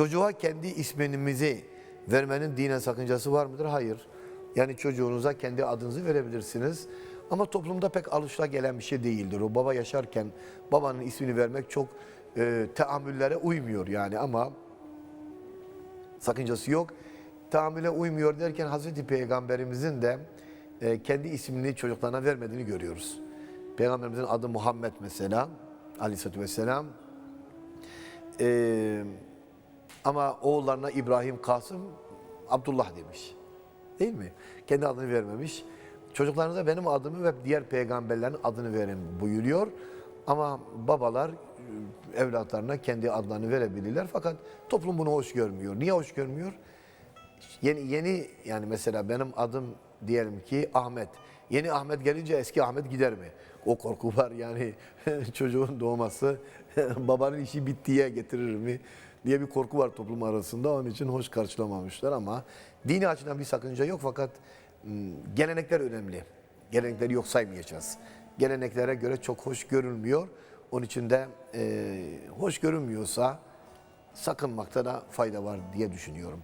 Çocuğa kendi isminizi vermenin dinen sakıncası var mıdır? Hayır. Yani çocuğunuza kendi adınızı verebilirsiniz. Ama toplumda pek alışla gelen bir şey değildir. O baba yaşarken babanın ismini vermek çok e, teamüllere uymuyor yani ama sakıncası yok. Tahammüle uymuyor derken Hazreti Peygamberimizin de e, kendi ismini çocuklarına vermediğini görüyoruz. Peygamberimizin adı Muhammed mesela aleyhissalatü vesselam. E, ama oğullarına İbrahim, Kasım, Abdullah demiş. Değil mi? Kendi adını vermemiş. Çocuklarınıza benim adımı ve diğer peygamberlerin adını verin buyuruyor. Ama babalar e, evlatlarına kendi adlarını verebilirler. Fakat toplum bunu hoş görmüyor. Niye hoş görmüyor? Yeni yeni yani mesela benim adım diyelim ki Ahmet. Yeni Ahmet gelince eski Ahmet gider mi? O korku var yani çocuğun doğması babanın işi bittiye getirir mi diye bir korku var toplum arasında. Onun için hoş karşılamamışlar ama dini açıdan bir sakınca yok fakat gelenekler önemli. Gelenekleri yok saymayacağız. Geleneklere göre çok hoş görülmüyor. Onun için de e, hoş görünmüyorsa sakınmakta da fayda var diye düşünüyorum.